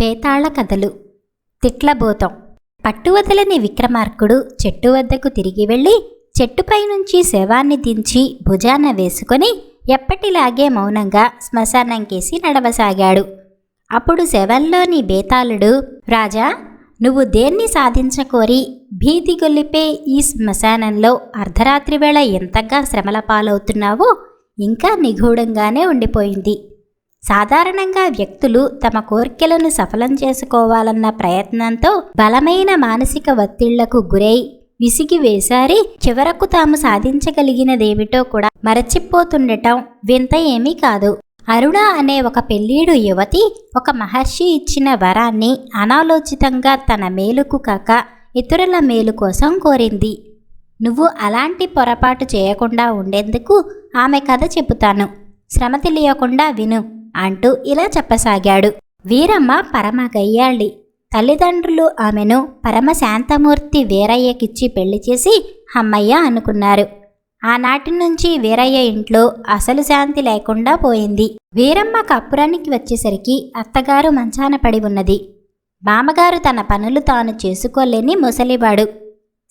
బేతాళ కథలు. తిట్లబోతం. పట్టువదలని విక్రమార్కుడు చెట్టు వద్దకు తిరిగి వెళ్ళి చెట్టుపై నుంచి శవాన్ని దించి భుజాన వేసుకొని ఎప్పటిలాగే మౌనంగా శ్మశానంకేసి నడవసాగాడు. అప్పుడు శవంలోని బేతాళుడు రాజా నువ్వు దేన్ని సాధించకోరి? భీతి గొల్లిపే ఈ శ్మశానంలో అర్ధరాత్రి వేళ ఎంతగా శ్రమల పాలవుతున్నావో ఇంకా నిగూఢంగానే ఉండిపోయింది. సాధారణంగా వ్యక్తులు తమ కోరికలను సఫలం చేసుకోవాలన్న ప్రయత్నంతో బలమైన మానసిక ఒత్తిళ్ళకు గురై విసిగి వేసారి చివరకు తాము సాధించగలిగినదేమిటో కూడా మరచిపోతుండటం వింత ఏమీ కాదు. అరుణ అనే ఒక పెళ్ళీడు యువతి ఒక మహర్షి ఇచ్చిన వరాన్ని అనాలోచితంగా తన మేలుకు కాక ఇతరుల మేలు కోసం కోరింది. నువ్వు అలాంటి పొరపాటు చేయకుండా ఉండేందుకు ఆమె కథ చెబుతాను. శ్రమ తెలియకుండా విను. అంటూ ఇలా చెప్పసాగాడు. వీరమ్మ పరమ గయ్యాళ్ళి తల్లిదండ్రులు ఆమెను పరమ శాంతమూర్తి వీరయ్యకిచ్చి పెళ్ళి చేసి అమ్మయ్య అనుకున్నారు. ఆనాటి నుంచి వీరయ్య ఇంట్లో అసలు శాంతి లేకుండా పోయింది. వీరమ్మ కప్పురానికి వచ్చేసరికి అత్తగారు మంచాన పడి ఉన్నది. మామగారు తన పనులు తాను చేసుకోలేని ముసలివాడు.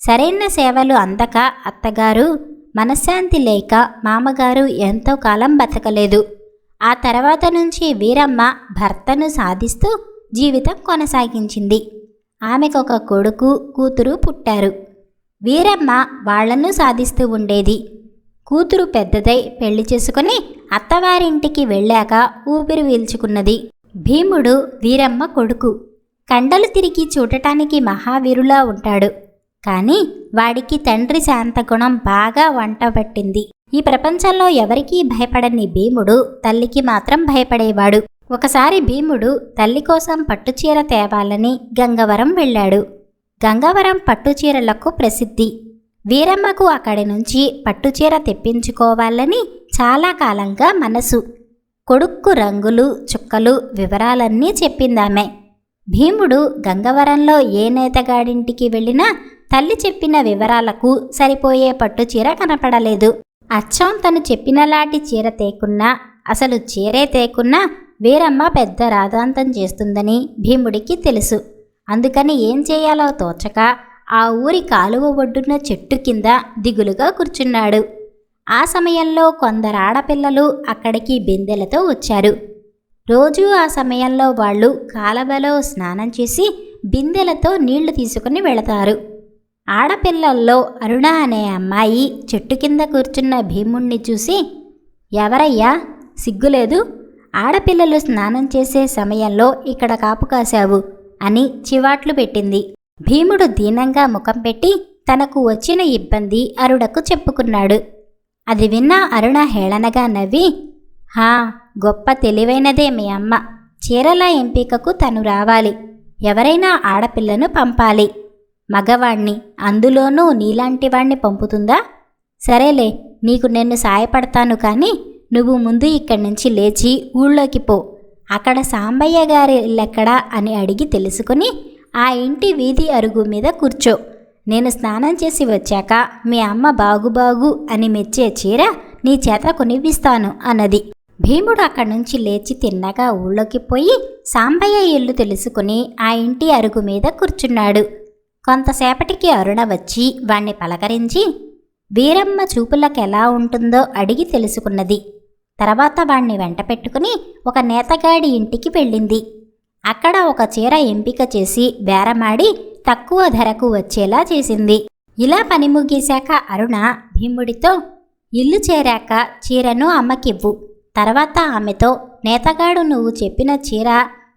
సరైన సేవలు అందక అత్తగారు మనశ్శాంతి లేక మామగారు ఎంతో కాలం బతకలేదు. ఆ తర్వాత నుంచి వీరమ్మ భర్తను సాధిస్తూ జీవితం కొనసాగించింది. ఆమెకు ఒక కొడుకు కూతురు పుట్టారు. వీరమ్మ వాళ్ళను సాధిస్తూ ఉండేది. కూతురు పెద్దదై పెళ్ళి చేసుకుని అత్తవారింటికి వెళ్ళాక ఊపిరి పీల్చుకున్నది. భీముడు వీరమ్మ కొడుకు. కండలు తిరిగి చూడటానికి మహావీరులా ఉంటాడు. కానీ వాడికి తండ్రి శాంతగుణం బాగా వంట పట్టింది ఈ ప్రపంచంలో ఎవరికీ భయపడని భీముడు తల్లికి మాత్రం భయపడేవాడు. ఒకసారి భీముడు తల్లి కోసం పట్టుచీర తేవాలని గంగవరం వెళ్ళాడు. గంగవరం పట్టుచీరలకు ప్రసిద్ధి. వీరమ్మకు అక్కడి నుంచి పట్టుచీర తెప్పించుకోవాలని చాలా కాలంగా మనసు. కొడుక్కు రంగులు చుక్కలు వివరాలన్నీ చెప్పిందామె. భీముడు గంగవరంలో ఏ నేతగాడింటికి వెళ్ళినా తల్లి చెప్పిన వివరాలకు సరిపోయే పట్టుచీర కనపడలేదు. అచ్చం తను చెప్పినలాంటి చీర తేకున్నా అసలు చీరే తేకున్నా వీరమ్మ పెద్ద రాధాంతం చేస్తుందని భీముడికి తెలుసు. అందుకని ఏం చేయాలో తోచక ఆ ఊరి కాలువ ఒడ్డున చెట్టు కింద దిగులుగా కూర్చున్నాడు. ఆ సమయంలో కొందరు ఆడపిల్లలు అక్కడికి బిందెలతో వచ్చారు. రోజూ ఆ సమయంలో వాళ్ళు కాలవలో స్నానం చేసి బిందెలతో నీళ్ళు తీసుకుని వెళతారు. ఆడపిల్లల్లో అరుణ అనే అమ్మాయి చెట్టు కింద కూర్చున్న భీముణ్ణి చూసి ఎవరయ్యా? సిగ్గులేదు? ఆడపిల్లలు స్నానం చేసే సమయంలో ఇక్కడ కాపు కాశావు అని చివాట్లు పెట్టింది. భీముడు దీనంగా ముఖం పెట్టి తనకు వచ్చిన ఇబ్బంది అరుణకు చెప్పుకున్నాడు. అది విన్న అరుణ హేళనగా నవ్వి హా గొప్ప తెలివైనదే మీ అమ్మ. చీరల ఎంపికకు తను రావాలి. ఎవరైనా ఆడపిల్లను పంపాలి. మగవాణ్ణి అందులోనూ నీలాంటి వాణ్ణి పంపుతుందా? సరేలే నీకు నేను సాయపడతాను కానీ నువ్వు ముందు ఇక్కడి నుంచి లేచి ఊళ్ళోకి పో. అక్కడ సాంబయ్య గారి ఇల్లెక్కడా అని అడిగి తెలుసుకుని ఆ ఇంటి వీధి అరుగు మీద కూర్చో. నేను స్నానం చేసి వచ్చాక మీ అమ్మ బాగుబాగు అని మెచ్చే చీర నీ చేత కొనివ్విస్తాను అన్నది. భీముడు అక్కడి నుంచి లేచి తిన్నగా ఊళ్ళోకి పోయి సాంబయ్య ఇల్లు తెలుసుకుని ఆ ఇంటి అరుగు మీద కూర్చున్నాడు. కొంతసేపటికి అరుణ వచ్చి వాణ్ణి పలకరించి వీరమ్మ చూపులకు ఎలా ఉంటుందో అడిగి తెలుసుకున్నది. తర్వాత వాణ్ణి వెంట పెట్టుకుని ఒక నేతగాడి ఇంటికి వెళ్ళింది. అక్కడ ఒక చీర ఎంపిక చేసి బేరమాడి తక్కువ ధరకు వచ్చేలా చేసింది. ఇలా పని ముగిశాక అరుణ భీముడితో ఇల్లు చేరాక చీరను అమ్మకివ్వు. తర్వాత ఆమెతో నేతగాడు నువ్వు చెప్పిన చీర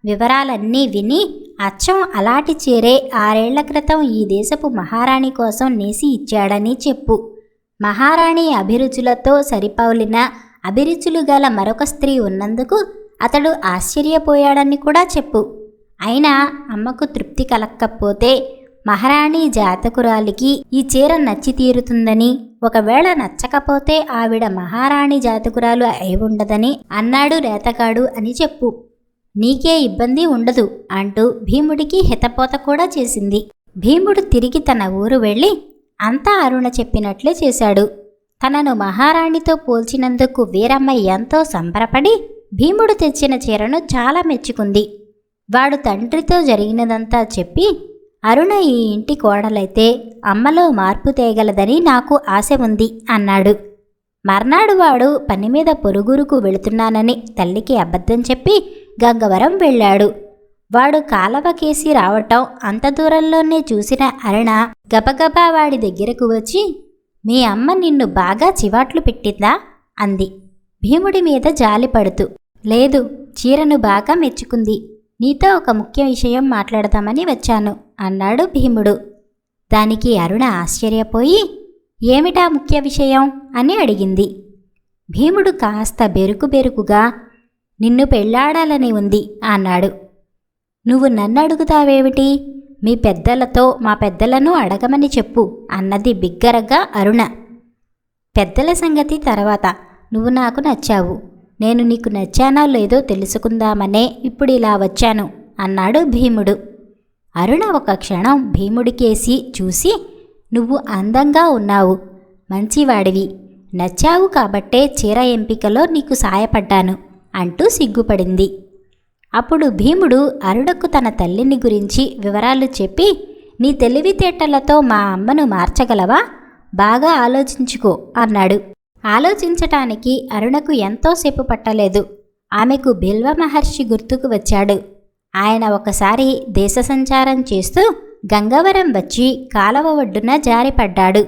వివరాలన్నీ విని అచ్చం అలాటి చీరే ఆరేళ్ళ క్రితం ఈ దేశపు మహారాణి కోసం నేసి ఇచ్చాడని చెప్పు. మహారాణి అభిరుచులతో సరిపౌలిన అభిరుచులు గల మరొక స్త్రీ ఉన్నందుకు అతడు ఆశ్చర్యపోయాడని కూడా చెప్పు. అయినా అమ్మకు తృప్తి కలక్కపోతే మహారాణి జాతకురాలికి ఈ చీర నచ్చి తీరుతుందని ఒకవేళ నచ్చకపోతే ఆవిడ మహారాణి జాతకురాలు అయి ఉండదని అన్నాడు రేతగాడు అని చెప్పు. నీకే ఇబ్బంది ఉండదు అంటూ భీముడికి హితపోత కూడా చేసింది. భీముడు తిరిగి తన ఊరు వెళ్ళి అంతా అరుణ చెప్పినట్లే చేశాడు. తనను మహారాణితో పోల్చినందుకు వీరమ్మ ఎంతో సంబరపడి భీముడు తెచ్చిన చీరను చాలా మెచ్చుకుంది. వాడు తండ్రితో జరిగినదంతా చెప్పి అరుణ ఈ ఇంటి కోడలైతే అమ్మలో మార్పు తేగలదని నాకు ఆశ ఉంది అన్నాడు. మర్నాడు వాడు పని మీద పొరుగురుకు వెళుతున్నానని తల్లికి అబద్ధం చెప్పి గంగవరం వెళ్ళాడు. వాడు కాలవకేసి రావటం అంత దూరంలోనే చూసిన అరుణ గబగబా వాడి దగ్గరకు వచ్చి మీ అమ్మ నిన్ను బాగా చివాట్లు పెట్టిందా? అంది. భీముడి మీద జాలి పడుతూ లేదు చీరను బాగా మెచ్చుకుంది. నీతో ఒక ముఖ్య విషయం మాట్లాడదామని వచ్చాను అన్నాడు భీముడు. దానికి అరుణ ఆశ్చర్యపోయి ఏమిటా ముఖ్య విషయం? అని అడిగింది. భీముడు కాస్త బెరుకు బెరుకుగా నిన్ను పెళ్ళాడాలని ఉంది అన్నాడు. నువ్వు నన్ను అడుగుతావేమిటి మీ పెద్దలతో మా పెద్దలను అడగమని చెప్పు అన్నది బిగ్గరగా అరుణ. పెద్దల సంగతి తర్వాత. నువ్వు నాకు నచ్చావు. నేను నీకు నచ్చానో లేదో తెలుసుకుందామనే ఇప్పుడు ఇలా వచ్చాను అన్నాడు భీముడు. అరుణ ఒక క్షణం భీముడికేసి చూసి నువ్వు అందంగా ఉన్నావు. మంచివాడివి. నచ్చావు కాబట్టే చీర ఎంపికలో నీకు సాయపడ్డాను. అంటూ సిగ్గుపడింది. అప్పుడు భీముడు అరుణకు తన తల్లిని గురించి వివరాలు చెప్పి నీ తెలివితేటలతో మా అమ్మను మార్చగలవా? బాగా ఆలోచించుకో అన్నాడు. ఆలోచించటానికి అరుణకు ఎంతోసేపు పట్టలేదు. ఆమెకు బిల్వ మహర్షి గుర్తుకు వచ్చాడు. ఆయన ఒకసారి దేశ సంచారం చేస్తూ గంగవరం వచ్చి కాలవ ఒడ్డున జారిపడ్డాడు.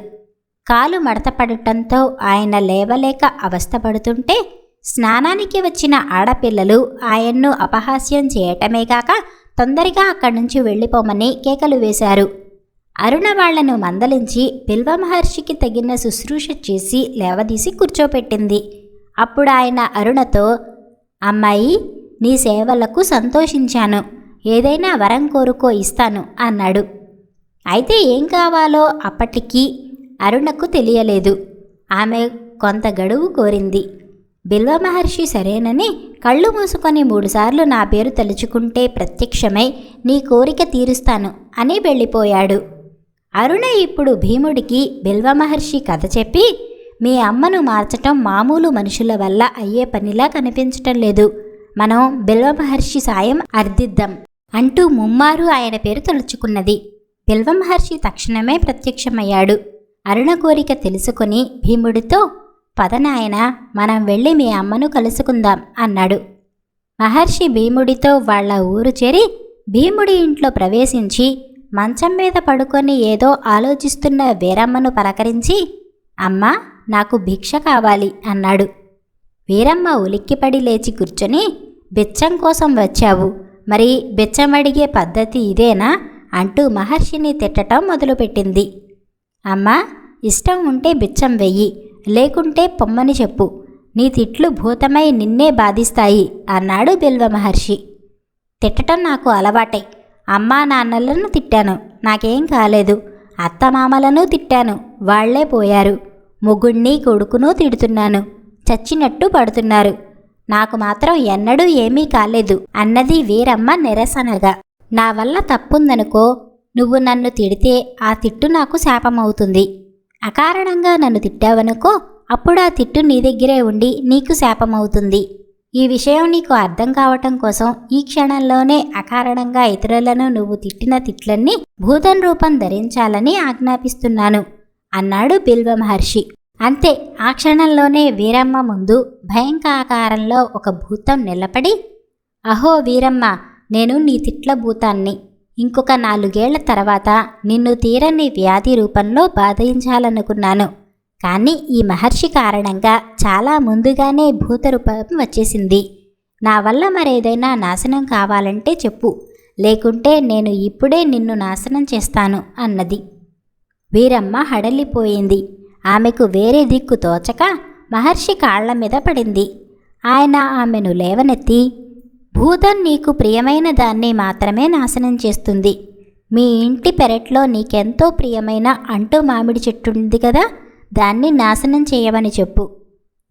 కాలు మడతపడటంతో ఆయన లేవలేక అవస్థపడుతుంటే స్నానానికి వచ్చిన ఆడపిల్లలు ఆయన్ను అపహాస్యం చేయటమే కాక తొందరగా అక్కడి నుంచి వెళ్ళిపోమని కేకలు వేశారు. అరుణ వాళ్ళను మందలించి బిల్వ మహర్షికి తగిన శుశ్రూష చేసి లేవదీసి కూర్చోపెట్టింది. అప్పుడు ఆయన అరుణతో అమ్మాయి నీ సేవలకు సంతోషించాను. ఏదైనా వరం కోరుకో ఇస్తాను అన్నాడు. అయితే ఏం కావాలో అప్పటికీ అరుణకు తెలియలేదు. ఆమె కొంత గడువు కోరింది. బిల్వ మహర్షి సరేనని కళ్ళు మూసుకొని మూడుసార్లు నా పేరు తలుచుకుంటే ప్రత్యక్షమై నీ కోరిక తీరుస్తాను అని వెళ్ళిపోయాడు. అరుణ ఇప్పుడు భీముడికి బిల్వ మహర్షి కథ చెప్పి మీ అమ్మను మార్చటం మామూలు మనుషుల వల్ల అయ్యే పనిలా కనిపించటం లేదు. మనం బిల్వ మహర్షి సాయం అర్థిద్దాం అంటూ ముమ్మారు ఆయన పేరు తలుచుకున్నది. బిల్వ మహర్షి తక్షణమే ప్రత్యక్షమయ్యాడు. అరుణ కోరిక తెలుసుకొని భీముడితో పదనాయన మనం వెళ్ళి మీ అమ్మను కలుసుకుందాం అన్నాడు. మహర్షి భీముడితో వాళ్ళ ఊరు చేరి భీముడి ఇంట్లో ప్రవేశించి మంచం మీద పడుకొని ఏదో ఆలోచిస్తున్న వీరమ్మను పలకరించి అమ్మా నాకు భిక్ష కావాలి అన్నాడు. వీరమ్మ ఉలిక్కిపడి లేచి కూర్చొని బిచ్చం కోసం వచ్చావు. మరి బిచ్చం అడిగే పద్ధతి ఇదేనా? అంటూ మహర్షిని తిట్టటం మొదలుపెట్టింది. అమ్మా ఇష్టం ఉంటే బిచ్చం వెయ్యి లేకుంటే పొమ్మని చెప్పు. నీ తిట్లు భూతమై నిన్నే బాధిస్తాయి అన్నాడు బిల్వ మహర్షి. తిట్టటం నాకు అలవాటే. అమ్మా నాన్నలను తిట్టాను. నాకేం కాలేదు. అత్తమామలను తిట్టాను. వాళ్ళే పోయారు. ముగ్గుణ్ణి కొడుకును తిడుతున్నాను. చచ్చినట్టు పడుతున్నారు. నాకు మాత్రం ఎన్నడూ ఏమీ కాలేదు అన్నది వీరమ్మ నిరసనగా. నా వల్ల తప్పుందనుకో నువ్వు నన్ను తిడితే ఆ తిట్టు నాకు శాపమవుతుంది. అకారణంగా నన్ను తిట్టావనుకో అప్పుడు ఆ తిట్టు నీ దగ్గరే ఉండి నీకు శాపమవుతుంది. ఈ విషయం నీకు అర్థం కావటం కోసం ఈ క్షణంలోనే అకారణంగా ఇతరులను నువ్వు తిట్టిన తిట్లన్నీ భూతం రూపం ధరించాలని ఆజ్ఞాపిస్తున్నాను అన్నాడు బిల్వ మహర్షి. అంతే ఆ క్షణంలోనే వీరమ్మ ముందు భయంకాకారంలో ఒక భూతం నిలబడి అహో వీరమ్మ నేను నీ తిట్ల భూతాన్ని ఇంకొక నాలుగేళ్ళ తర్వాత నిన్ను తీరని వ్యాధి రూపంలో బాధించాలనుకున్నాను. కానీ ఈ మహర్షి కారణంగా చాలా ముందుగానే భూతరూపం వచ్చేసింది. నా వల్ల మరేదైనా నాశనం కావాలంటే చెప్పు. లేకుంటే నేను ఇప్పుడే నిన్ను నాశనం చేస్తాను అన్నది. వీరమ్మ హడలిపోయింది. ఆమెకు వేరే దిక్కు తోచక మహర్షి కాళ్ళ మీద పడింది. ఆయన ఆమెను లేవనెత్తి భూతం నీకు ప్రియమైన దాన్ని మాత్రమే నాశనం చేస్తుంది. మీ ఇంటి పెరట్లో నీకెంతో ప్రియమైన అంటూ మామిడి చెట్టుంది కదా దాన్ని నాశనం చేయమని చెప్పు.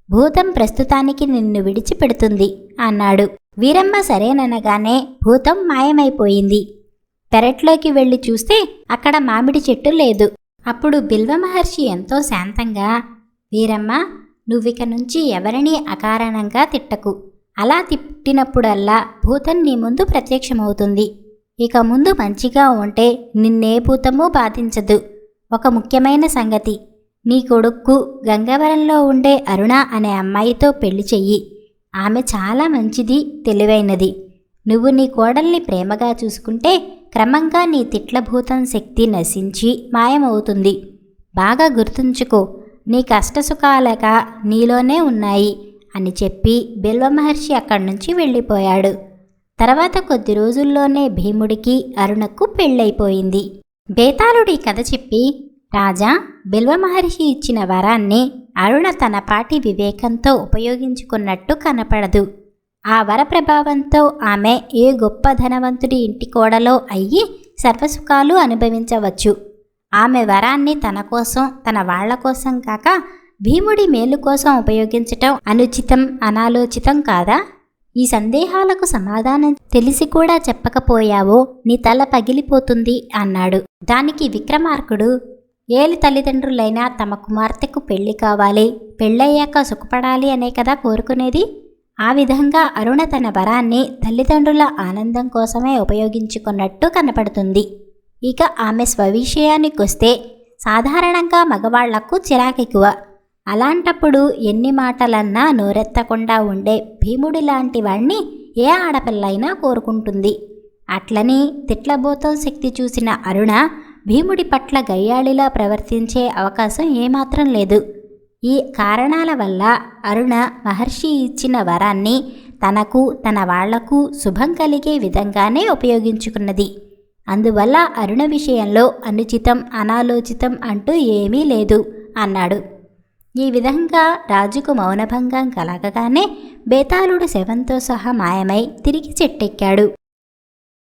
భూతం ప్రస్తుతానికి నిన్ను విడిచిపెడుతుంది అన్నాడు. వీరమ్మ సరేననగానే భూతం మాయమైపోయింది. పెరట్లోకి వెళ్ళి చూస్తే అక్కడ మామిడి చెట్టు లేదు. అప్పుడు బిల్వ మహర్షి ఎంతో శాంతంగా వీరమ్మ నువ్విక నుంచి ఎవరినీ అకారణంగా తిట్టకు. అలా తిట్టినప్పుడల్లా భూతం నీ ముందు ప్రత్యక్షమవుతుంది. ఇక ముందు మంచిగా ఉంటే నిన్నే భూతము బాధించదు. ఒక ముఖ్యమైన సంగతి. నీ కొడుక్కు గంగవరంలో ఉండే అరుణ అనే అమ్మాయితో పెళ్ళి చెయ్యి. ఆమె చాలా మంచిది తెలివైనది. నువ్వు నీ కోడల్ని ప్రేమగా చూసుకుంటే క్రమంగా నీ తిట్ల భూతం శక్తి నశించి మాయమవుతుంది. బాగా గుర్తుంచుకో. నీ కష్టసుఖాలక నీలోనే ఉన్నాయి. అని చెప్పి బిల్వ మహర్షి అక్కడి నుంచి వెళ్ళిపోయాడు. తర్వాత కొద్ది రోజుల్లోనే భీముడికి అరుణకు పెళ్ళైపోయింది. బేతాళుడి కథ చెప్పి రాజా బిల్వ మహర్షి ఇచ్చిన వరాన్ని అరుణ తన పాటి వివేకంతో ఉపయోగించుకున్నట్టు కనపడదు. ఆ వర ప్రభావంతో ఆమె ఏ గొప్ప ధనవంతుడి ఇంటి కోడలో అయ్యి సర్వసుఖాలు అనుభవించవచ్చు. ఆమె వరాన్ని తన కోసం తన వాళ్ళ కోసం కాక భీముడి మేలు కోసం ఉపయోగించటం అనుచితం అనాలోచితం కాదా? ఈ సందేహాలకు సమాధానం తెలిసి కూడా చెప్పకపోయావో నీ తల పగిలిపోతుంది అన్నాడు. దానికి విక్రమార్కుడు ఏలి తల్లిదండ్రులైనా తమ కుమార్తెకు పెళ్ళి కావాలి పెళ్ళయ్యాక సుఖపడాలి అనే కదా కోరుకునేది? ఆ విధంగా అరుణ తన వరాన్ని తల్లిదండ్రుల ఆనందం కోసమే ఉపయోగించుకున్నట్టు కనపడుతుంది. ఇక ఆమె స్వవిషయానికొస్తే సాధారణంగా మగవాళ్ళకు చిరాకెక్కువ. అలాంటప్పుడు ఎన్ని మాటలన్నా నోరెత్తకుండా ఉండే భీముడి లాంటి వాణ్ణి ఏ ఆడపిల్లైనా కోరుకుంటుంది. అట్లని తిట్లబోతం శక్తి చూసిన అరుణ భీముడి పట్ల గయ్యాళిలా ప్రవర్తించే అవకాశం ఏమాత్రం లేదు. ఈ కారణాల వల్ల అరుణ మహర్షి ఇచ్చిన వరాన్ని తనకు తన వాళ్ళకు శుభం కలిగే విధంగానే ఉపయోగించుకున్నది. అందువల్ల అరుణ విషయంలో అనుచితం అనాలోచితం అంటూ ఏమీ లేదు అన్నాడు. ఈ విధంగా రాజుకు మౌనభంగం కలగగానే బేతాళుడు శవంతో సహా మాయమై తిరిగి చెట్టెక్కాడు.